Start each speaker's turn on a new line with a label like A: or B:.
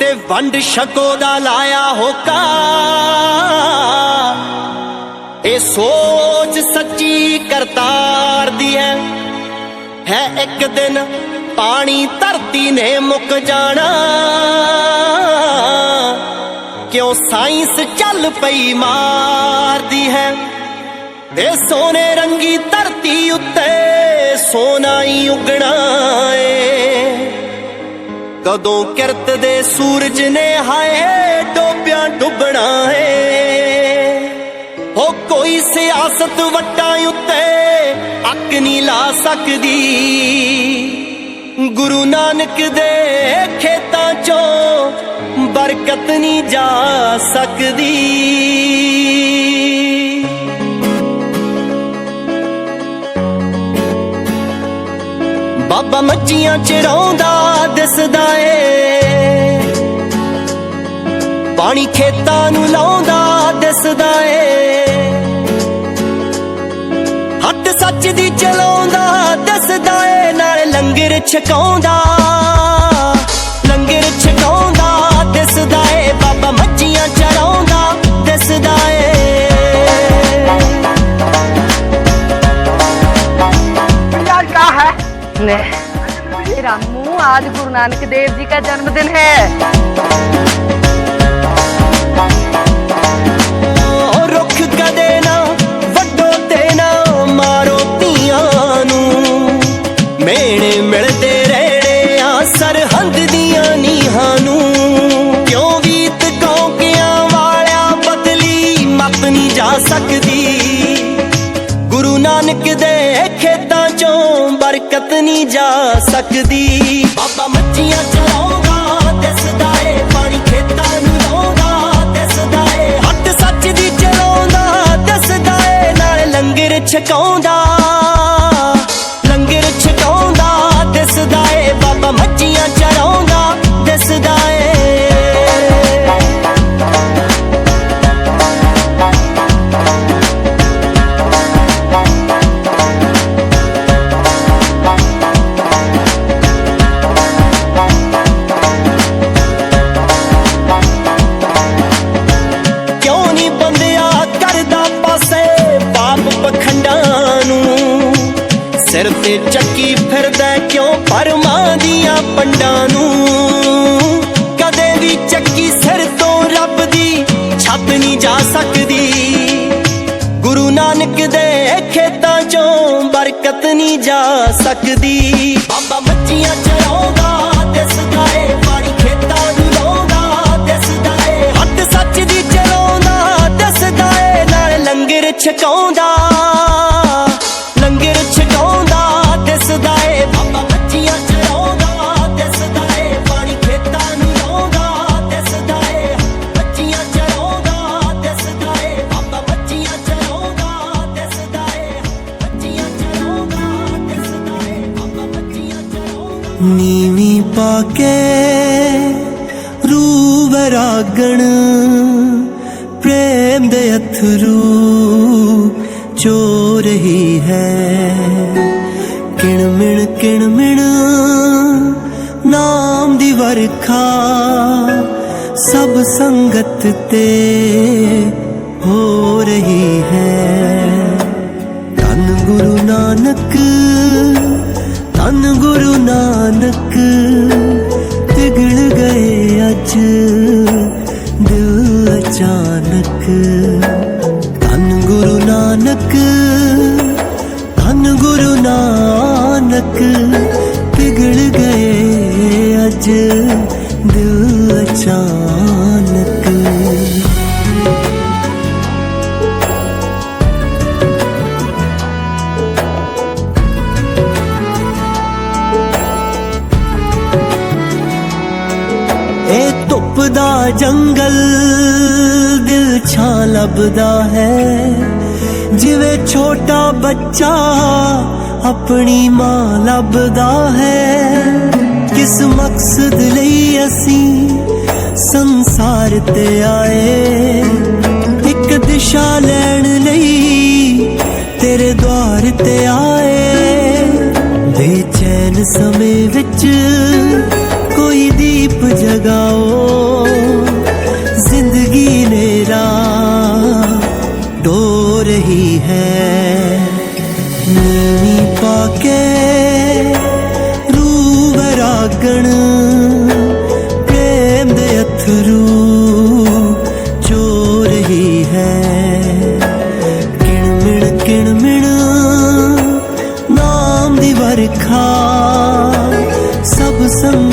A: ਤੇ ਵੰਡ ਛਕੋ ਦਾ ਲਾਇਆ ਹੋਕਾ। ਇਹ ਸੋਚ ਸੱਚੀ ਕਰਤਾਰ ਦੀ ਹੈ। ਹੈ ਇੱਕ ਦਿਨ ਪਾਣੀ ਧਰਤੀ ਨੇ ਮੁੱਕ ਜਾਣਾ। ਕਿਉਂ ਸਾਇੰਸ ਚੱਲ ਪਈ ਮਾਰਦੀ ਹੈ। ਇਹ ਸੋਨੇ ਰੰਗੀ ਧਰਤੀ ਉੱਤੇ ਸੋਨਾ ਹੀ ਉਗਣਾ ਏ। ਕਦੋਂ ਕਿਰਤ ਦੇ ਸੂਰਜ ਨੇ ਹਾਏ ਡੋਬਿਆਂ ਡੁੱਬਣਾ ਏ। ਹੋ ਕੋਈ ਸਿਆਸਤ ਵੱਟਾਂ ਉੱਤੇ ਅੱਕ ਨਹੀਂ ਲਾ ਸਕਦੀ। ਗੁਰੂ ਨਾਨਕ ਦੇ ਖੇਤਾਂ ਚੋਂ ਬਰਕਤ ਨਹੀਂ ਜਾ ਸਕਦੀ। ਅੱਖੀਆਂ ਚ ਰੌਂਦਾ ਦਿਸਦਾ ਏ। ਪਾਣੀ ਖੇਤਾਂ ਨੂੰ ਲਾਉਂਦਾ ਦਿਸਦਾ ਏ। ਹੱਥ ਸੱਚ ਦੀ ਚਲਾਉਂਦਾ ਦਿਸਦਾ ਏ ਨਾਲ ਲੰਗਰ ਛਕਾਉਂਦਾ। ਲੰਗਰ ਛਕਾਉਂਦਾ ਦਿਸਦਾ ਏ ਬਾਬਾ ਮੱਝੀਆਂ ਚਰਾਉਂਦਾ ਦਿਸਦਾ ਏ।
B: ਨੇ आज गुरु नानक देव जी का जन्मदिन है
A: ਗੁਰੂ ਨਾਨਕ ਦੇ ਖੇਤਾਂ ਚੋਂ ਬਰਕਤ ਨਹੀਂ ਜਾ ਸਕਦੀ। ਬਾਬਾ ਮੱਛੀਆਂ ਚਰਾਉਂਦਾ ਦਿਸਦਾ ਏ, ਪਾਣੀ ਖੇਤਾਂ ਨੂੰ ਲਾਉਂਦਾ, ਦਿਸਦਾ ਏ। ਹੱਟ ਸੱਚ ਦੀ ਚਲਾਉਂਦਾ, ਦਿਸਦਾ ਏ, ਨਾਲ ਲੰਗਰ ਛਕਾਉਂਦਾ। ਸਿਰ ਤੇ ਚੱਕੀ ਫਿਰਦਾ ਕਿਉਂ ਪਰਮਾਂ ਦੀਆਂ ਪੰਡਾਂ ਨੂੰ? ਕਦੇ ਵੀ ਚੱਕੀ ਸਿਰ ਤੋਂ ਰੱਬ ਦੀ ਛੱਤ ਨਹੀਂ ਜਾ ਸਕਦੀ। ਗੁਰੂ ਨਾਨਕ ਦੇ ਖੇਤਾਂ ਚੋਂ ਬਰਕਤ ਨਹੀਂ ਜਾ ਸਕਦੀ। ਬਾਬਾ ਮੱਝੀਆਂ ਚਰਾਉਂਦਾ ਦਿਸਦਾ ਏ ਪਾਣੀ ਖੇਤਾਂ ਨੂੰ ਲਾਉਂਦਾ ਦਿਸਦਾ ਏ ਹੱਟ ਸੱਚ ਦੀ ਚਲਾਉਂਦਾ ਦਿਸਦਾ ਏ ਨਾਲ ਲੰਗਰ ਛਕਾਉਂਦਾ। ਨੀਵੀਂ ਪਾ ਕੇ ਰੂ ਵਰਾਗਣ। ਪ੍ਰੇਮ ਦੇ ਅਥਰੂ ਚੋ ਰਹੀ ਹੈ। ਕਿਣ ਮਿਣ ਕਿਣ ਮਿਣ ਨਾਮ ਦੀ ਵਰਖਾ ਸਭ ਸੰਗਤ ਤੇ ਹੋ ਰਹੀ ਹੈ। ਧੰਨ ਗੁਰੂ ਨਾਨਕ, ਧੰਨ ਗੁਰੂ ਨਾਨਕ ਪਿਘਲ ਗਏ ਅੱਜ। ਦਿਲ ਅਚਾਨਕ। ਧੰਨ ਗੁਰੂ ਨਾਨਕ, ਧੰਨ ਗੁਰੂ ਨਾਨਕ ਪਿਘਲ ਗਏ ਅੱਜ। ਦਿਲ ਅਚਾਨਕ। ਜੰਗਲ ਦਿਲ ਛਾਂ ਲੱਭਦਾ ਹੈ। ਜਿਵੇਂ ਛੋਟਾ ਬੱਚਾ ਆਪਣੀ ਮਾਂ ਲੱਭਦਾ ਹੈ। ਕਿਸ ਮਕਸਦ ਲਈ ਅਸੀਂ ਸੰਸਾਰ ਤੇ ਆਏ? ਇੱਕ ਦਿਸ਼ਾ ਲੈਣ ਲਈ ਤੇਰੇ ਦੁਆਰ ਤੇ ਆਏ। ਬੇਚੈਨ ਸਮੇਂ ਵਿੱਚ ਕੋਈ ਦੀਪ ਜਗਾਓ। ਕੇ ਰੂਹ ਵਰਾਗਣ ਪ੍ਰੇਮ ਦੇ ਅਥਰੂ ਜੋ ਰਹੀ ਹੈ। ਕਿਣ ਮਿਣ ਕਿਣ ਮਿਣ ਨਾਮ ਦੀ ਵਰਖਾ ਸਭ ਸੰਗ